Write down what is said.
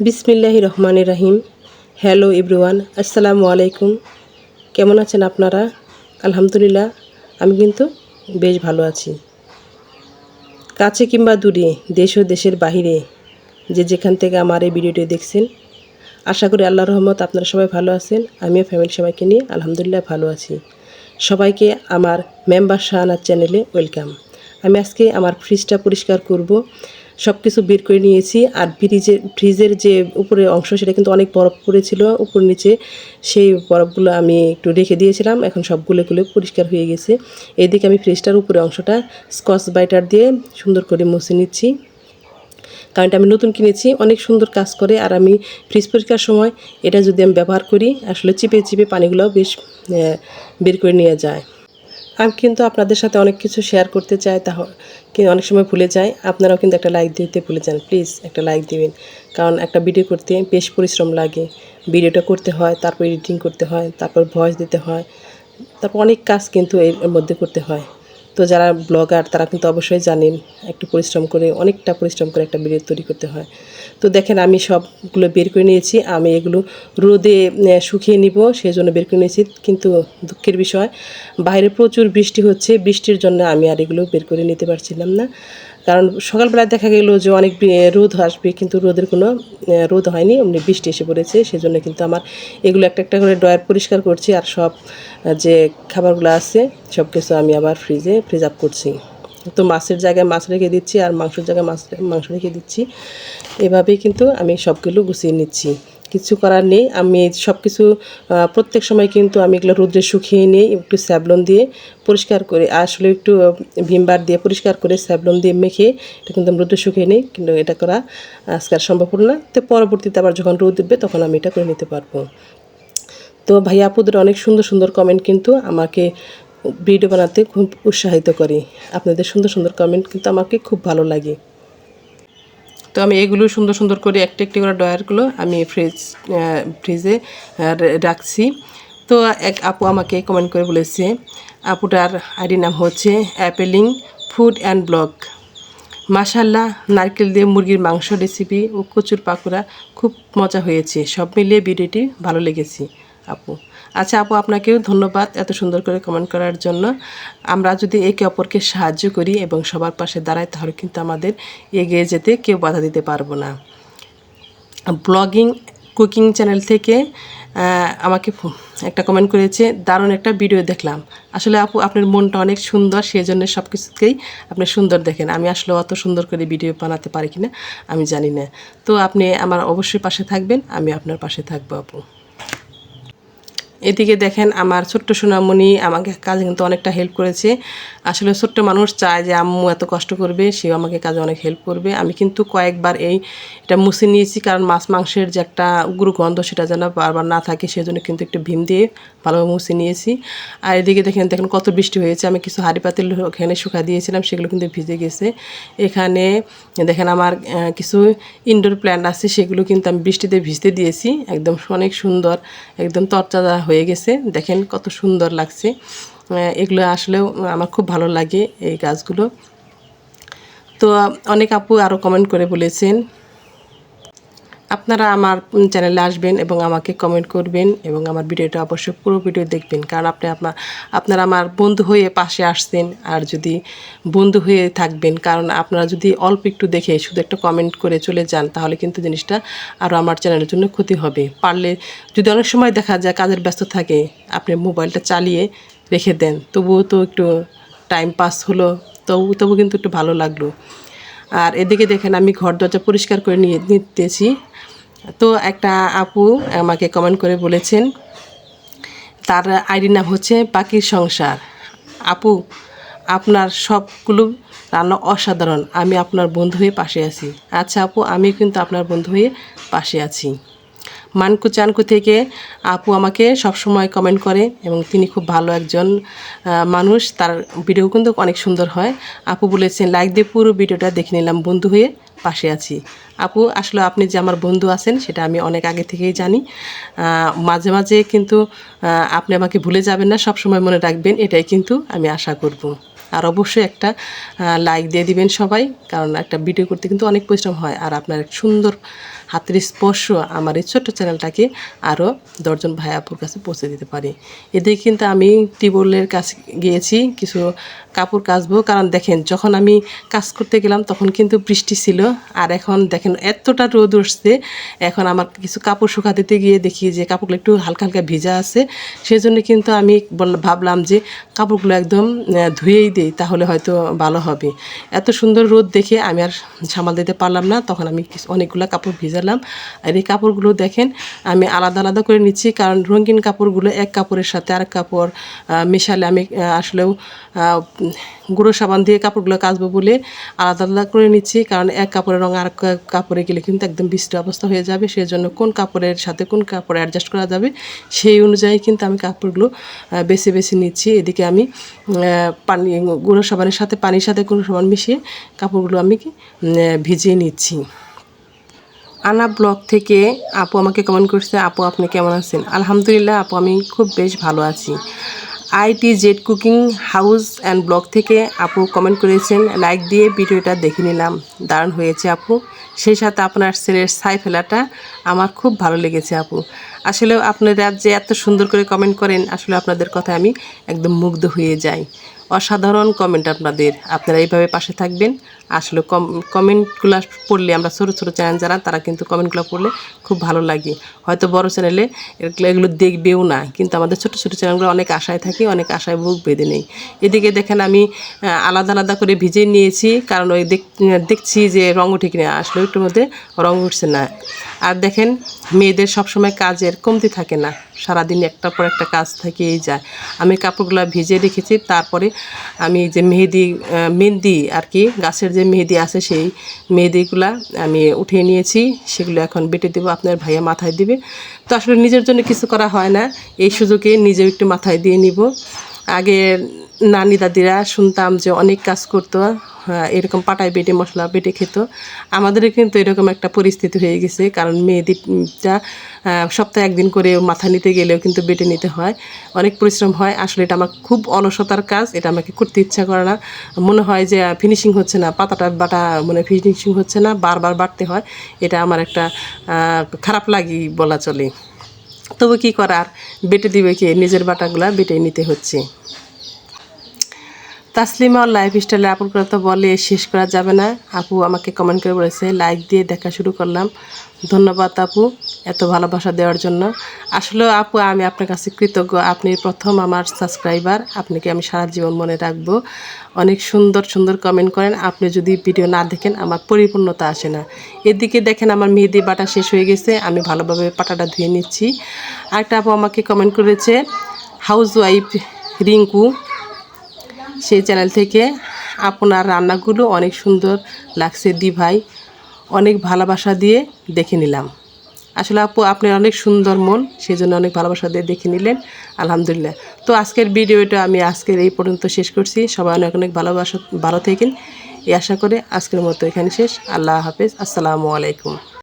বিসমিল্লাহি রহমান রাহিম। Hello everyone, আসসালামু আলাইকুম। কেমন আছেন আপনারা? আলহামদুলিল্লাহ, আমি কিন্তু বেশ ভালো আছি। কাছে কিংবা দূরে, দেশ ও দেশের বাহিরে, যে যেখান থেকে আমার এই ভিডিওটি দেখছেন, আশা করি আল্লাহ রহমত আপনারা সবাই ভালো আছেন, আমিও ফ্যামিলি সবাইকে নিয়ে আলহামদুলিল্লাহ ভালো আছি। সবাইকে আমার মেম্বার শাহানার চ্যানেলে ওয়েলকাম আমি আজকে আমার ফ্রিজটা পরিষ্কার করব। সব কিছু বের করে নিয়েছি। আর ফ্রিজের ফ্রিজের যে উপরে অংশ, সেটা কিন্তু অনেক বরফ পড়েছিল। উপর নিচে সেই বরফগুলো আমি একটু রেখে দিয়েছিলাম। এখন সবগুলো গুলো পরিষ্কার হয়ে গেছে। এদিকে আমি ফ্রিজটার উপরে অংশটা স্কচ বাইটার দিয়ে সুন্দর করে মুছে নিচ্ছি। কারণটা আমি নতুন কিনেছি, অনেক সুন্দর কাজ করে। আর আমি ফ্রিজ পরিষ্কার সময় এটা যদি আমি ব্যবহার করি, আসলে চিপে চিপে পানিগুলো বেশ বের করে নিয়ে যায়। আমি কিন্তু আপনাদের সাথে অনেক কিছু শেয়ার করতে চাই তা কিন্তু অনেক সময় ভুলে যাই। আপনারাও কিন্তু একটা লাইক দিতে ভুলে যান প্লিজ একটা লাইক দিবেন। কারণ একটা ভিডিও করতে বেশ পরিশ্রম লাগে। ভিডিওটা করতে হয়, তারপর এডিটিং করতে হয়, তারপর ভয়েস দিতে হয়, তারপর অনেক কাজ কিন্তু এর মধ্যে করতে হয়। তো যারা ব্লগার, তারা কিন্তু অবশ্যই জানেন, একটু পরিশ্রম করে, অনেকটা পরিশ্রম করে একটা ভিডিও তৈরি করতে হয়। তো দেখেন, আমি সবগুলো বের করে নিয়েছি। আমি এগুলো রোদে শুকিয়ে নিব সেই জন্য বের করে নিয়েছি। কিন্তু দুঃখের বিষয়, বাইরে প্রচুর বৃষ্টি হচ্ছে। বৃষ্টির জন্য আমি আর এগুলো বের করে নিতে পারছিলাম না। কারণ সকালবেলায় দেখা গেল যে অনেক রোদ আসবে, কিন্তু রোদের কোনো রোদ হয়নি, এমনি বৃষ্টি এসে পড়েছে, সেজন্য কিন্তু আমার এগুলো একটা একটা করে ড্রয়ার পরিষ্কার করছি আর সব যে খাবারগুলো আছে সব কিছু আমি আবার ফ্রিজে ফ্রিজ আপ করছি। তো মাছের জায়গায় মাছ রেখে দিচ্ছি আর মাংসের জায়গায় মাছ মাংস রেখে দিচ্ছি। এভাবেই কিন্তু আমি সবগুলো গুছিয়ে নিচ্ছি। কিছু করার নেই। আমি সব কিছু প্রত্যেক সময় কিন্তু আমি এগুলো রোদ্রে শুকিয়ে নিই, একটু স্যাবলন দিয়ে পরিষ্কার করে আসলে একটু ভিমবার দিয়ে পরিষ্কার করে স্যাবলন দিয়ে মেখে এটা কিন্তু আমি রোদ্রে শুকিয়ে নিই, কিন্তু এটা করা আজকে আর সম্ভব না। তো পরবর্তীতে আবার যখন রোদ উঠবে তখন আমি এটা করে নিতে পারব। তো ভাই, আপুদের অনেক সুন্দর সুন্দর কমেন্ট কিন্তু আমাকে ভিডিও বানাতে খুব উৎসাহিত করে। আপনাদের সুন্দর সুন্দর কমেন্ট কিন্তু আমাকে খুব ভালো লাগে। তো আমি এগুলো সুন্দর সুন্দর করে একটা একটি করে ডয়ারগুলো আমি ফ্রিজ ফ্রিজে রাখছি। তো এক আপু আমাকে কমেন্ট করে বলেছে, আপুটার আইডি নাম হচ্ছে অ্যাপেলিং ফুড অ্যান্ড ব্লগ। মাশাল্লাহ নারকেল দিয়ে মুরগির মাংস রেসিপি ও কচুর পাকোড়া খুব মজা হয়েছে। সব মিলিয়ে ভিডিওটি ভালো লেগেছে, আপু। আচ্ছা আপু, আপনাকেও ধন্যবাদ এত সুন্দর করে কমেন্ট করার জন্য। আমরা যদি একে অপরকে সাহায্য করি এবং সবার পাশে দাঁড়াই, তাহলে কিন্তু আমাদের এগিয়ে যেতে কেউ বাধা দিতে পারব না। ব্লগিং কুকিং চ্যানেল থেকে আমাকে একটা কমেন্ট করেছে, দারুণ একটা ভিডিও দেখলাম। আসলে আপু, আপনার মনটা অনেক সুন্দর সেই জন্য সব কিছুকেই আপনি সুন্দর দেখেন। আমি আসলে অত সুন্দর করে ভিডিও বানাতে পারি কিনা, আমি জানি না। তো আপনি আমার অবশ্যই পাশে থাকবেন, আমি আপনার পাশে থাকব, আপু। এদিকে দেখেন আমার ছোট্ট সোনামণি আমাকে কাজে কিন্তু অনেকটা হেল্প করেছে। আসলে ছোট্ট মানুষ চায় যে আম্মু এত কষ্ট করবে, সেও আমাকে কাজে অনেক হেল্প করবে। আমি কিন্তু কয়েকবার এই এটা মুছে নিয়েছি কারণ মাছ মাংসের যে একটা উগ্র গন্ধ সেটা যেন বারবার না থাকে, সেজন্য কিন্তু একটু ভীম দিয়ে ভালোভাবে মুছে নিয়েছি। আর এদিকে দেখেন দেখেন কত বৃষ্টি হয়েছে। আমি কিছু হাঁড়ি পাতিল ওখানে শুকা দিয়েছিলাম, সেগুলো কিন্তু ভিজে গেছে। এখানে দেখেন আমার কিছু ইনডোর প্ল্যান্ট আছে, সেগুলো কিন্তু আমি বৃষ্টিতে ভিজতে দিয়েছি। একদম অনেক সুন্দর, একদম তরতাজা হয়ে গেছে। দেখেন কত সুন্দর লাগছে। এগুলো আসলেও আমার খুব ভালো লাগে এই গাছগুলো। তো অনেক আপু আরও কমেন্ট করে বলেছেন আপনারা আমার চ্যানেলে আসবেন এবং আমাকে কমেন্ট করবেন এবং আমার ভিডিওটা অবশ্যই পুরো ভিডিও দেখবেন। কারণ আপনি আপনার আপনারা আমার বন্ধু হয়ে পাশে আসছেন আর যদি বন্ধু হয়ে থাকবেন, কারণ আপনারা যদি অল্প একটু দেখে শুধু একটা কমেন্ট করে চলে যান, তাহলে কিন্তু জিনিসটা আরও আমার চ্যানেলের জন্য ক্ষতি হবে। পারলে যদি অনেক সময় দেখা যায় কাজের ব্যস্ত থাকে, আপনি মোবাইলটা চালিয়ে রেখে দেন, তবুও তো একটু টাইম পাস হলো, তবু তবু কিন্তু একটু ভালো লাগল। আর এদিকে দেখেন আমি ঘর দরজা পরিষ্কার করে নিয়ে নিতেছি। তো একটা আপু আমাকে কমেন্ট করে বলেছেন, তার আইডি নাম হচ্ছে পাখির সংসার। আপু, আপনার সবগুলো রান্না অসাধারণ, আমি আপনার বন্ধু হয়ে পাশে আছি। আচ্ছা আপু আমি কিন্তু আপনার বন্ধু হয়ে পাশে আছি। মানকু চানকু থেকে আপু আমাকে সবসময় কমেন্ট করে এবং তিনি খুব ভালো একজন মানুষ। তার ভিডিও কিন্তু অনেক সুন্দর হয়। আপু বলেছেন লাইক দিয়ে পুরো ভিডিওটা দেখে নিলাম বন্ধু হয়ে পাশে আছি। আপু, আসলে আপনি যে আমার বন্ধু আছেন, সেটা আমি অনেক আগে থেকেই জানি। মাঝে মাঝে কিন্তু আপনি আমাকে ভুলে যাবেন না সব সময় মনে রাখবেন, এটাই কিন্তু আমি আশা করব। আর অবশ্যই একটা লাইক দিয়ে দিবেন সবাই, কারণ একটা ভিডিও করতে কিন্তু অনেক পরিশ্রম হয়। আর আপনার সুন্দর হাতের স্পর্শ আমার এই ছোট্ট চ্যানেলটাকে আরও দশজন ভাই আপুর কাছে পৌঁছে দিতে পারি। এদিকে কিন্তু আমি টিউবওয়েলের কাছে গিয়েছি, কিছু কাপড় কাচবো। কারণ দেখেন, যখন আমি কাজ করতে গেলাম, তখন কিন্তু বৃষ্টি ছিল। আর এখন দেখেন, এতটা রোদ উঠছে। এখন আমার কিছু কাপড় শুকা দিতে গিয়ে দেখি যে কাপড়গুলো একটু হালকা হালকা ভিজা আছে। সেই জন্য কিন্তু আমি বল- ভাবলাম যে কাপড়গুলো একদম ধুয়েই দিই, তাহলে হয়তো ভালো হবে। এত সুন্দর রোদ দেখে আমি আর সামাল দিতে পারলাম না। তখন আমি অনেকগুলো কাপড় ভিজালাম আর এই কাপড়গুলো দেখেন, আমি আলাদা আলাদা করে নিচ্ছি, কারণ রঙিন কাপড়গুলো এক কাপড়ের সাথে আরেক কাপড় মেশালে আমি আসলেও গুঁড়ো সাবান দিয়ে কাপড়গুলো কাচবো বলে আলাদা আলাদা করে নিচ্ছি, কারণ এক কাপড়ের রঙ আর কাপড়ে গেলে কিন্তু একদম বৃষ্টি অবস্থা হয়ে যাবে। সেই জন্য কোন কাপড়ের সাথে কোন কাপড় অ্যাডজাস্ট করা যাবে, সেই অনুযায়ী কিন্তু আমি কাপড়গুলো বেছে বেছে নিচ্ছি। এদিকে আমি পানি, গুঁড়ো সাবানের সাথে, পানির সাথে গুঁড়ো সাবান মিশিয়ে কাপড়গুলো আমি ভিজিয়ে নিচ্ছি। আনা ব্লগ থেকে আপু আমাকে কমেন্ট করছে, আপু, আপনি কেমন আছেন? আলহামদুলিল্লাহ, আপু, আমি খুব বেশ ভালো আছি। IT Z cooking house and blog থেকে আপু কমেন্ট করেছেন, লাইক দিয়ে ভিডিওটা দেখে নিলাম। দারুণ হয়েছে, আপু। সেই সাথে আপনার ছেলের ছাই ফেলাটা আমার খুব ভালো লেগেছে, আপু। আসলে আপনারা যে এত সুন্দর করে কমেন্ট করেন, আসলে আপনাদের কথায় আমি একদম মুগ্ধ হয়ে যাই। অসাধারণ কমেন্ট আপনাদের। আপনারা এইভাবে পাশে থাকবেন। আসলে কম কমেন্টগুলো পড়লে আমরা ছোটো ছোটো চ্যানেল যারা, তারা কিন্তু কমেন্টগুলো পড়লে খুব ভালো লাগে। হয়তো বড় চ্যানেলে এগুলো দেখবেও না, কিন্তু আমাদের ছোটো ছোটো চ্যানেলগুলো অনেক আশায় থাকি, অনেক আশায় বুক বেঁধে নেই। এদিকে দেখেন আমি আলাদা আলাদা করে ভিজে নিয়েছি, কারণ ওই দেখ দেখছি যে রঙ উঠে কিনা। আসলে একটুর মধ্যে রঙ উঠছে না। আর দেখেন, মেয়েদের সবসময় কাজের কমতি থাকে না। সারাদিন একটার পর একটা কাজ থেকেই যায়। আমি কাপড়গুলো ভিজে রেখেছি, তারপরে আমি যে মেহেদি মেহেদি আর কি, গাছের যে মেহেদি আছে সেই মেহেদিগুলা আমি উঠিয়ে নিয়েছি। সেগুলো এখন বেটে দেবো, আপনার ভাইয়া মাথায় দিবে। তো আসলে নিজের জন্য কিছু করা হয় না। এই সুযোগে নিজেও একটু মাথায় দিয়ে নিব। আগে নানি দাদিরা শুনতাম যে অনেক কাজ করতো হ্যাঁ, এরকম পাটায় বেটে মশলা বেটে খেত। আমাদেরও কিন্তু এরকম একটা পরিস্থিতি হয়ে গেছে কারণ মেয়েদিটা সপ্তাহে একদিন করে মাথা নিতে গেলেও কিন্তু বেটে নিতে হয়। অনেক পরিশ্রম হয় আসলে এটা আমার খুব অলসতার কাজ এটা আমাকে করতে ইচ্ছা করে না। মনে হয় যে ফিনিশিং হচ্ছে না পাতাটা বাটা মানে ফিনিশিং হচ্ছে না বারবার বাড়তে হয় এটা আমার একটা খারাপ লাগি বলা চলে। তবু কি করার? বেটে দিবে কি? নিজের বাটাগুলা বেটে নিতে হচ্ছে। তাসলিমা লাইফ স্টাইলে আপুর করে তো বলে, শেষ করা যাবে না। আপু আমাকে কমেন্ট করে বলেছে লাইক দিয়ে দেখা শুরু করলাম। ধন্যবাদ আপু এত ভালোবাসা দেওয়ার জন্য। আসলে আপু, আমি আপনার কাছে কৃতজ্ঞ। আপনি প্রথম আমার সাবস্ক্রাইবার আপনাকে আমি সারা জীবন মনে রাখব। অনেক সুন্দর সুন্দর কমেন্ট করেন। আপনি যদি ভিডিও না দেখেন, আমার পরিপূর্ণতা আসে না। এদিকে দেখেন আমার মেহেদি বাটা শেষ হয়ে গেছে। আমি ভালোভাবে পাটাটা ধুয়ে নিচ্ছি। আরেকটা আপু আমাকে কমেন্ট করেছে হাউস ওয়াইফ রিঙ্কু। সেই চ্যানেল থেকে আপনার রান্নাগুলো অনেক সুন্দর লাগছে দি ভাই। অনেক ভালোবাসা দিয়ে দেখে নিলাম। আসলে আপু, আপনার অনেক সুন্দর মন সেই জন্য অনেক ভালোবাসা দিয়ে দেখে নিলেন। আলহামদুলিল্লাহ। তো আজকের ভিডিওটা আমি আজকের এই পর্যন্ত শেষ করছি। সবাই অনেক অনেক ভালোবাসা, ভালো থাকেন। এই আশা করে আজকের মতো এখানে শেষ। আল্লাহ হাফেজ। আসসালামু আলাইকুম।